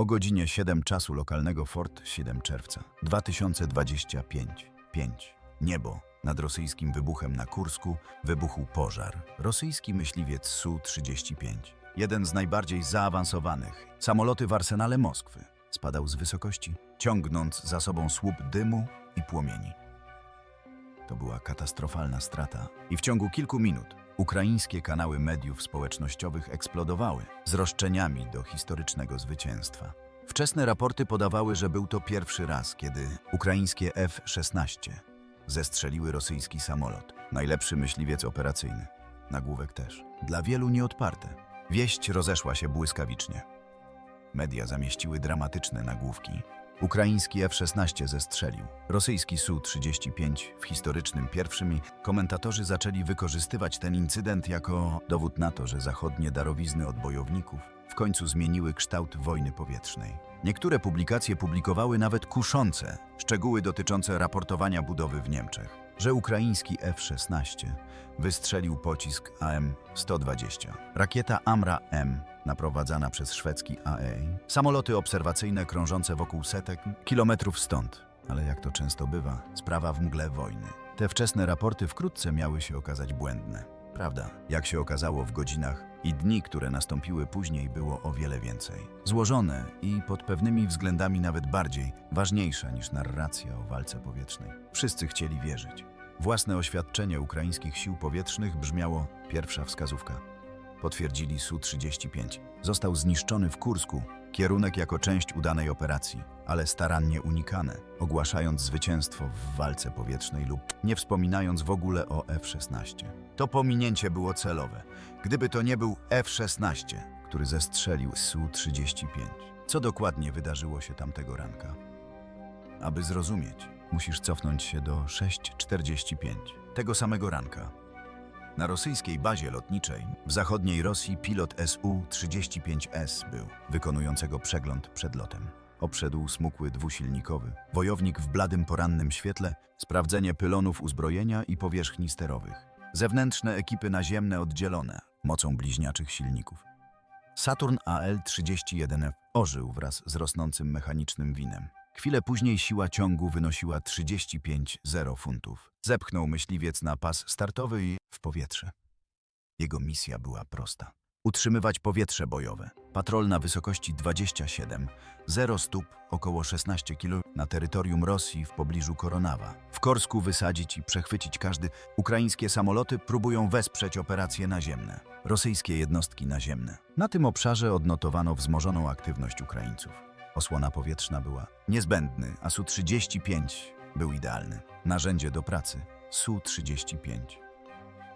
O godzinie 7 czasu lokalnego Fort 7 czerwca 2025. 5. Niebo. Nad rosyjskim wybuchem na Kursku wybuchł pożar. Rosyjski myśliwiec Su-35, jeden z najbardziej zaawansowanych, samoloty w arsenale Moskwy, spadał z wysokości, ciągnąc za sobą słup dymu i płomieni. To była katastrofalna strata i w ciągu kilku minut ukraińskie kanały mediów społecznościowych eksplodowały z roszczeniami do historycznego zwycięstwa. Wczesne raporty podawały, że był to pierwszy raz, kiedy ukraińskie F-16 zestrzeliły rosyjski samolot. Najlepszy myśliwiec operacyjny. Nagłówek też. Dla wielu nieodparte. Wieść rozeszła się błyskawicznie. Media zamieściły dramatyczne nagłówki. Ukraiński F-16 zestrzelił. Rosyjski Su-35 w historycznym pierwszym i komentatorzy zaczęli wykorzystywać ten incydent jako dowód na to, że zachodnie darowizny od bojowników w końcu zmieniły kształt wojny powietrznej. Niektóre publikacje publikowały nawet kuszące szczegóły dotyczące raportowania budowy w Niemczech, że ukraiński F-16 wystrzelił pocisk AM-120. Rakieta Amra-M naprowadzana przez szwedzki AE, samoloty obserwacyjne krążące wokół setek kilometrów stąd. Ale jak to często bywa, sprawa w mgle wojny. Te wczesne raporty wkrótce miały się okazać błędne. Prawda, jak się okazało w godzinach i dni, które nastąpiły później, było o wiele więcej. Złożone i pod pewnymi względami nawet bardziej ważniejsza niż narracja o walce powietrznej. Wszyscy chcieli wierzyć. Własne oświadczenie ukraińskich sił powietrznych brzmiało pierwsza wskazówka. Potwierdzili Su-35. Został zniszczony w Kursku, kierunek jako część udanej operacji, ale starannie unikane, ogłaszając zwycięstwo w walce powietrznej lub nie wspominając w ogóle o F-16. To pominięcie było celowe. Gdyby to nie był F-16, który zestrzelił Su-35. Co dokładnie wydarzyło się tamtego ranka? Aby zrozumieć, musisz cofnąć się do 6.45 tego samego ranka. Na rosyjskiej bazie lotniczej w zachodniej Rosji pilot Su-35S był, wykonującego przegląd przed lotem. Obszedł smukły dwusilnikowy, wojownik w bladym porannym świetle, sprawdzenie pylonów uzbrojenia i powierzchni sterowych. Zewnętrzne ekipy naziemne oddzielone mocą bliźniaczych silników. Saturn AL-31F ożył wraz z rosnącym mechanicznym winem. Chwilę później siła ciągu wynosiła 35,0 funtów. Zepchnął myśliwiec na pas startowy i w powietrze. Jego misja była prosta. Utrzymywać powietrze bojowe. Patrol na wysokości 27, 0 stóp, około 16 km na terytorium Rosji w pobliżu Koronawa. W Korsku wysadzić i przechwycić każdy. Ukraińskie samoloty próbują wesprzeć operacje naziemne. Rosyjskie jednostki naziemne. Na tym obszarze odnotowano wzmożoną aktywność Ukraińców. Osłona powietrzna była niezbędny, a Su-35 był idealny. Narzędzie do pracy Su-35.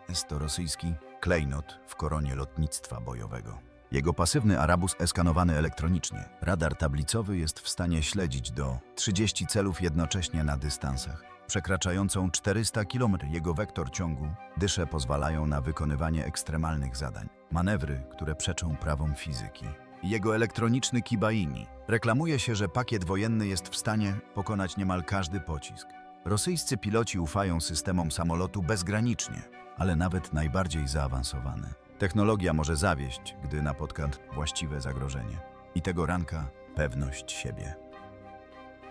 Jest to rosyjski klejnot w koronie lotnictwa bojowego. Jego pasywny arabus eskanowany elektronicznie. Radar tablicowy jest w stanie śledzić do 30 celów jednocześnie na dystansach, przekraczającą 400 km. Jego wektor ciągu, dysze pozwalają na wykonywanie ekstremalnych zadań. Manewry, które przeczą prawom fizyki. Jego elektroniczny Kibaini. Reklamuje się, że pakiet wojenny jest w stanie pokonać niemal każdy pocisk. Rosyjscy piloci ufają systemom samolotu bezgranicznie, ale nawet najbardziej zaawansowane. Technologia może zawieść, gdy napotka właściwe zagrożenie. I tego ranka pewność siebie.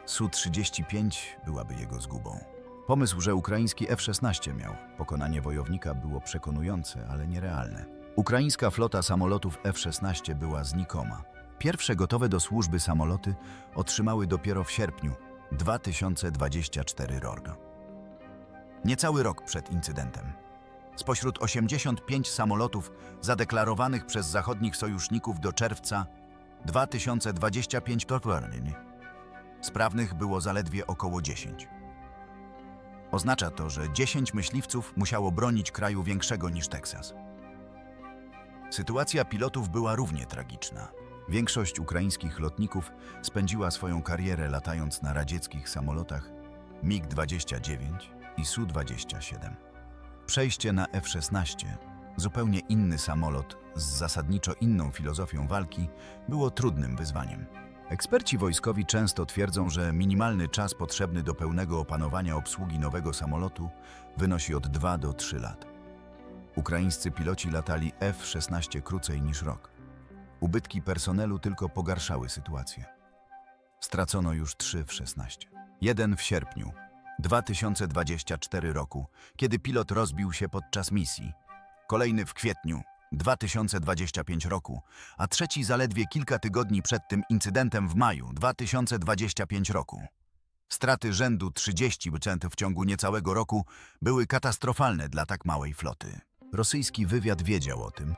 Su-35 byłaby jego zgubą. Pomysł, że ukraiński F-16 miał pokonanie wojownika było przekonujące, ale nierealne. Ukraińska flota samolotów F-16 była znikoma. Pierwsze gotowe do służby samoloty otrzymały dopiero w sierpniu 2024 rok. Niecały rok przed incydentem. Spośród 85 samolotów zadeklarowanych przez zachodnich sojuszników do czerwca 2025 sprawnych było zaledwie około 10. Oznacza to, że 10 myśliwców musiało bronić kraju większego niż Teksas. Sytuacja pilotów była równie tragiczna. Większość ukraińskich lotników spędziła swoją karierę latając na radzieckich samolotach MiG-29 i Su-27. Przejście na F-16, zupełnie inny samolot z zasadniczo inną filozofią walki, było trudnym wyzwaniem. Eksperci wojskowi często twierdzą, że minimalny czas potrzebny do pełnego opanowania obsługi nowego samolotu wynosi od 2 do 3 lat. Ukraińscy piloci latali F-16 krócej niż rok. Ubytki personelu tylko pogarszały sytuację. Stracono już trzy w 16. Jeden w sierpniu 2024 roku, kiedy pilot rozbił się podczas misji. Kolejny w kwietniu 2025 roku, a trzeci zaledwie kilka tygodni przed tym incydentem w maju 2025 roku. Straty rzędu 30% w ciągu niecałego roku były katastrofalne dla tak małej floty. Rosyjski wywiad wiedział o tym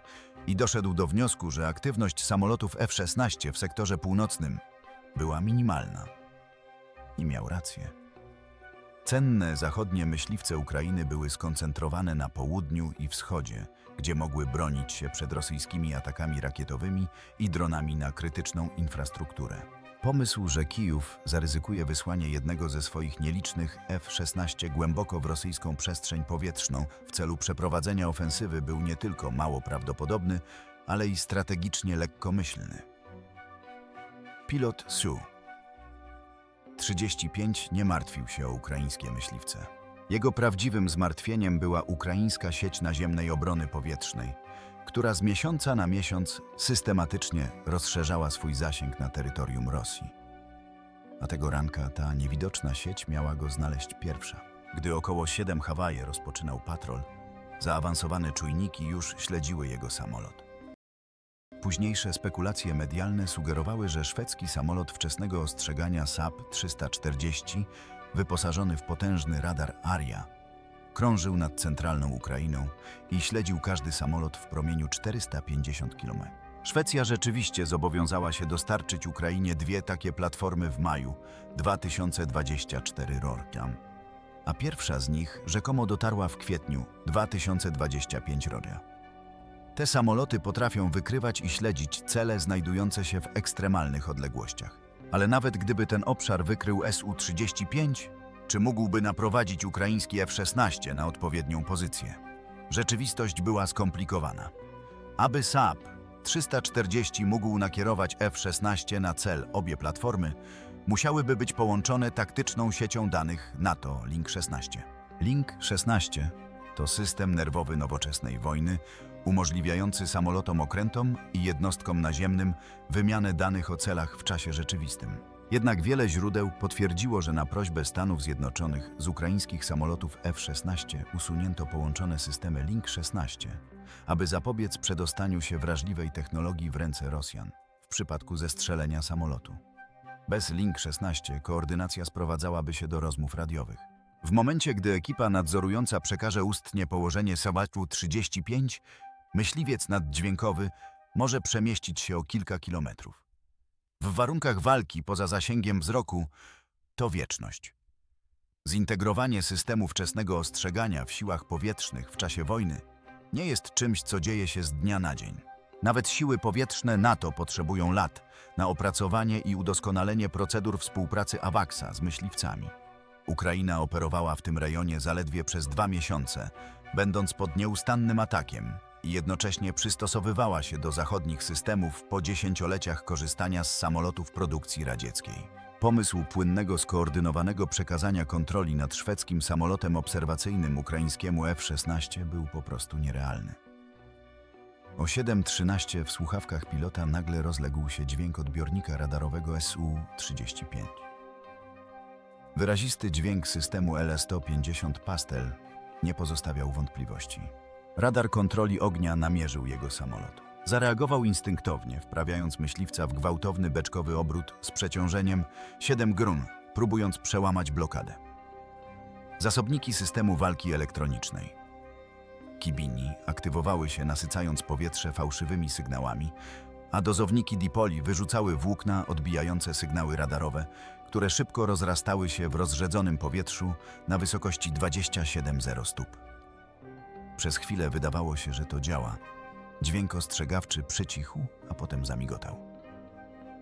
i doszedł do wniosku, że aktywność samolotów F-16 w sektorze północnym była minimalna. I miał rację. Cenne zachodnie myśliwce Ukrainy były skoncentrowane na południu i wschodzie, gdzie mogły bronić się przed rosyjskimi atakami rakietowymi i dronami na krytyczną infrastrukturę. Pomysł, że Kijów zaryzykuje wysłanie jednego ze swoich nielicznych F-16 głęboko w rosyjską przestrzeń powietrzną w celu przeprowadzenia ofensywy był nie tylko mało prawdopodobny, ale i strategicznie lekkomyślny. Pilot Su 35 nie martwił się o ukraińskie myśliwce. Jego prawdziwym zmartwieniem była ukraińska sieć naziemnej obrony powietrznej, która z miesiąca na miesiąc systematycznie rozszerzała swój zasięg na terytorium Rosji. A tego ranka ta niewidoczna sieć miała go znaleźć pierwsza. Gdy około 7 Hawaje rozpoczynał patrol, zaawansowane czujniki już śledziły jego samolot. Późniejsze spekulacje medialne sugerowały, że szwedzki samolot wczesnego ostrzegania SAP-340, wyposażony w potężny radar ARIA, krążył nad centralną Ukrainą i śledził każdy samolot w promieniu 450 km. Szwecja rzeczywiście zobowiązała się dostarczyć Ukrainie dwie takie platformy w maju 2024 roku, a pierwsza z nich rzekomo dotarła w kwietniu 2025 roku. Te samoloty potrafią wykrywać i śledzić cele znajdujące się w ekstremalnych odległościach. Ale nawet gdyby ten obszar wykrył Su-35, czy mógłby naprowadzić ukraiński F-16 na odpowiednią pozycję? Rzeczywistość była skomplikowana. Aby SAP 340 mógł nakierować F-16 na cel obie platformy, musiałyby być połączone taktyczną siecią danych NATO Link 16. Link 16 to system nerwowy nowoczesnej wojny, umożliwiający samolotom okrętom i jednostkom naziemnym wymianę danych o celach w czasie rzeczywistym. Jednak wiele źródeł potwierdziło, że na prośbę Stanów Zjednoczonych z ukraińskich samolotów F-16 usunięto połączone systemy Link 16, aby zapobiec przedostaniu się wrażliwej technologii w ręce Rosjan w przypadku zestrzelenia samolotu. Bez Link 16 koordynacja sprowadzałaby się do rozmów radiowych. W momencie, gdy ekipa nadzorująca przekaże ustnie położenie Sabatu 35, myśliwiec naddźwiękowy może przemieścić się o kilka kilometrów. W warunkach walki poza zasięgiem wzroku to wieczność. Zintegrowanie systemu wczesnego ostrzegania w siłach powietrznych w czasie wojny nie jest czymś, co dzieje się z dnia na dzień. Nawet siły powietrzne NATO potrzebują lat na opracowanie i udoskonalenie procedur współpracy AWACSa z myśliwcami. Ukraina operowała w tym rejonie zaledwie przez dwa miesiące, będąc pod nieustannym atakiem i jednocześnie przystosowywała się do zachodnich systemów po dziesięcioleciach korzystania z samolotów produkcji radzieckiej. Pomysł płynnego, skoordynowanego przekazania kontroli nad szwedzkim samolotem obserwacyjnym ukraińskiemu F-16 był po prostu nierealny. O 7.13 w słuchawkach pilota nagle rozległ się dźwięk odbiornika radarowego Su-35. Wyrazisty dźwięk systemu LS-150 Pastel nie pozostawiał wątpliwości. Radar kontroli ognia namierzył jego samolot. Zareagował instynktownie, wprawiając myśliwca w gwałtowny beczkowy obrót z przeciążeniem 7 grun, próbując przełamać blokadę. Zasobniki systemu walki elektronicznej. Kibini aktywowały się, nasycając powietrze fałszywymi sygnałami, a dozowniki dipoli wyrzucały włókna odbijające sygnały radarowe, które szybko rozrastały się w rozrzedzonym powietrzu na wysokości 27,0 stóp. Przez chwilę wydawało się, że to działa. Dźwięk ostrzegawczy przycichł, a potem zamigotał.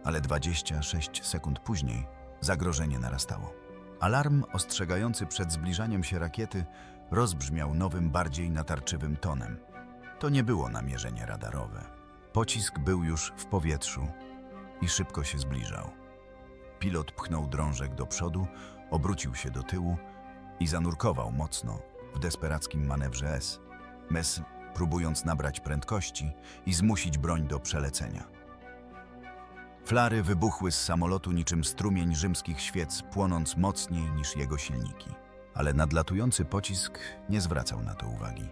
Ale 26 sekund później zagrożenie narastało. Alarm ostrzegający przed zbliżaniem się rakiety rozbrzmiał nowym, bardziej natarczywym tonem. To nie było namierzenie radarowe. Pocisk był już w powietrzu i szybko się zbliżał. Pilot pchnął drążek do przodu, obrócił się do tyłu i zanurkował mocno w desperackim manewrze S. Mes próbując nabrać prędkości i zmusić broń do przelecenia. Flary wybuchły z samolotu niczym strumień rzymskich świec, płonąc mocniej niż jego silniki. Ale nadlatujący pocisk nie zwracał na to uwagi.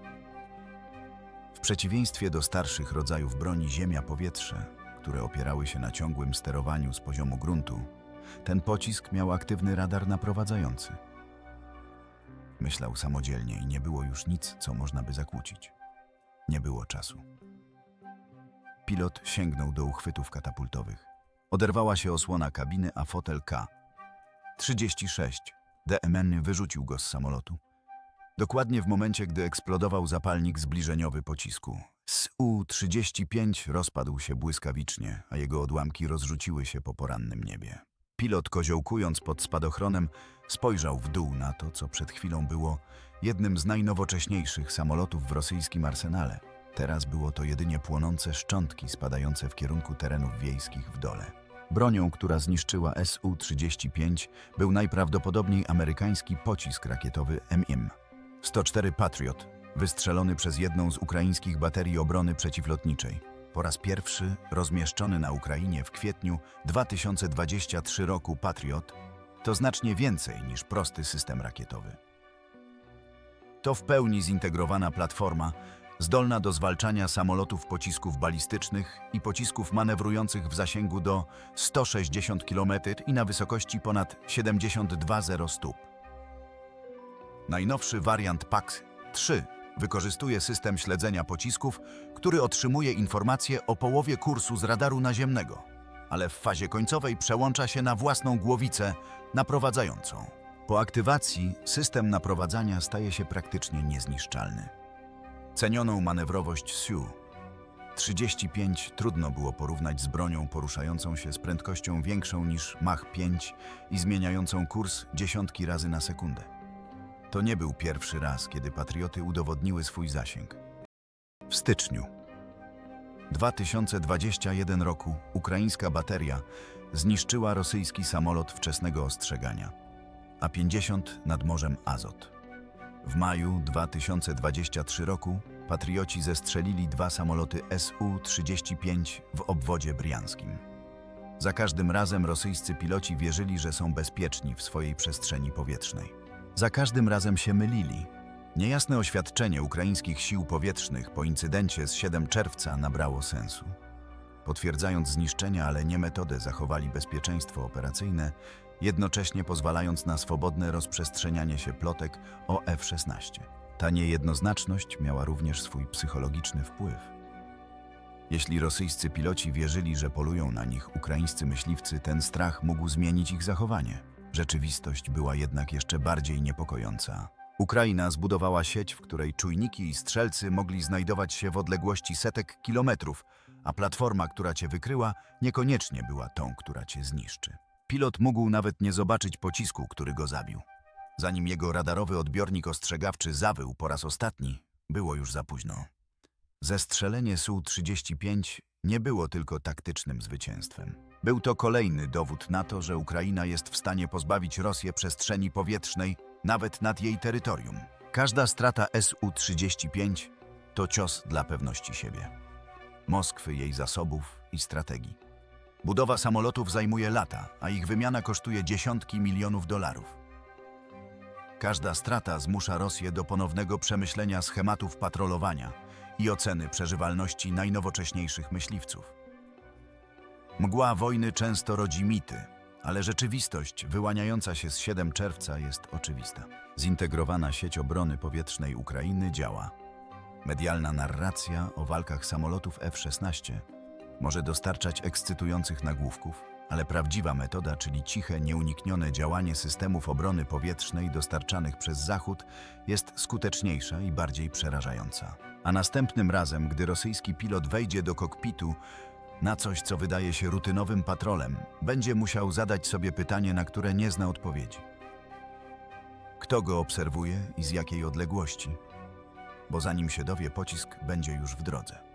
W przeciwieństwie do starszych rodzajów broni ziemia-powietrze, które opierały się na ciągłym sterowaniu z poziomu gruntu, ten pocisk miał aktywny radar naprowadzający. Myślał samodzielnie i nie było już nic, co można by zakłócić. Nie było czasu. Pilot sięgnął do uchwytów katapultowych. Oderwała się osłona kabiny, a fotel K. 36. DMN wyrzucił go z samolotu. Dokładnie w momencie, gdy eksplodował zapalnik zbliżeniowy pocisku. SU-35 rozpadł się błyskawicznie, a jego odłamki rozrzuciły się po porannym niebie. Pilot, koziołkując pod spadochronem, spojrzał w dół na to, co przed chwilą było jednym z najnowocześniejszych samolotów w rosyjskim arsenale. Teraz było to jedynie płonące szczątki spadające w kierunku terenów wiejskich w dole. Bronią, która zniszczyła SU-35, był najprawdopodobniej amerykański pocisk rakietowy MIM. 104 Patriot, wystrzelony przez jedną z ukraińskich baterii obrony przeciwlotniczej. Po raz pierwszy rozmieszczony na Ukrainie w kwietniu 2023 roku Patriot to znacznie więcej niż prosty system rakietowy. To w pełni zintegrowana platforma, zdolna do zwalczania samolotów pocisków balistycznych i pocisków manewrujących w zasięgu do 160 km i na wysokości ponad 72,0 stóp. Najnowszy wariant PAX-3 wykorzystuje system śledzenia pocisków, który otrzymuje informacje o połowie kursu z radaru naziemnego, ale w fazie końcowej przełącza się na własną głowicę naprowadzającą. Po aktywacji system naprowadzania staje się praktycznie niezniszczalny. Cenioną manewrowość SU 35 trudno było porównać z bronią poruszającą się z prędkością większą niż Mach 5 i zmieniającą kurs dziesiątki razy na sekundę. To nie był pierwszy raz, kiedy patrioty udowodniły swój zasięg. W styczniu 2021 roku ukraińska bateria zniszczyła rosyjski samolot wczesnego ostrzegania, a 50 nad Morzem Azot. W maju 2023 roku patrioci zestrzelili dwa samoloty Su-35 w obwodzie brianskim. Za każdym razem rosyjscy piloci wierzyli, że są bezpieczni w swojej przestrzeni powietrznej. Za każdym razem się mylili. Niejasne oświadczenie ukraińskich sił powietrznych po incydencie z 7 czerwca nabrało sensu. Potwierdzając zniszczenia, ale nie metodę, zachowali bezpieczeństwo operacyjne, jednocześnie pozwalając na swobodne rozprzestrzenianie się plotek o F-16. Ta niejednoznaczność miała również swój psychologiczny wpływ. Jeśli rosyjscy piloci wierzyli, że polują na nich ukraińscy myśliwcy, ten strach mógł zmienić ich zachowanie. Rzeczywistość była jednak jeszcze bardziej niepokojąca. Ukraina zbudowała sieć, w której czujniki i strzelcy mogli znajdować się w odległości setek kilometrów, a platforma, która cię wykryła, niekoniecznie była tą, która cię zniszczy. Pilot mógł nawet nie zobaczyć pocisku, który go zabił. Zanim jego radarowy odbiornik ostrzegawczy zawył po raz ostatni, było już za późno. Zestrzelenie Su-35 nie było tylko taktycznym zwycięstwem. Był to kolejny dowód na to, że Ukraina jest w stanie pozbawić Rosję przestrzeni powietrznej nawet nad jej terytorium. Każda strata Su-35 to cios dla pewności siebie. Moskwy, jej zasobów i strategii. Budowa samolotów zajmuje lata, a ich wymiana kosztuje dziesiątki milionów dolarów. Każda strata zmusza Rosję do ponownego przemyślenia schematów patrolowania i oceny przeżywalności najnowocześniejszych myśliwców. Mgła wojny często rodzi mity, ale rzeczywistość wyłaniająca się z 7 czerwca jest oczywista. Zintegrowana sieć obrony powietrznej Ukrainy działa. Medialna narracja o walkach samolotów F-16 może dostarczać ekscytujących nagłówków, ale prawdziwa metoda, czyli ciche, nieuniknione działanie systemów obrony powietrznej dostarczanych przez Zachód, jest skuteczniejsza i bardziej przerażająca. A następnym razem, gdy rosyjski pilot wejdzie do kokpitu na coś, co wydaje się rutynowym patrolem, będzie musiał zadać sobie pytanie, na które nie zna odpowiedzi. Kto go obserwuje i z jakiej odległości? Bo zanim się dowie, pocisk będzie już w drodze.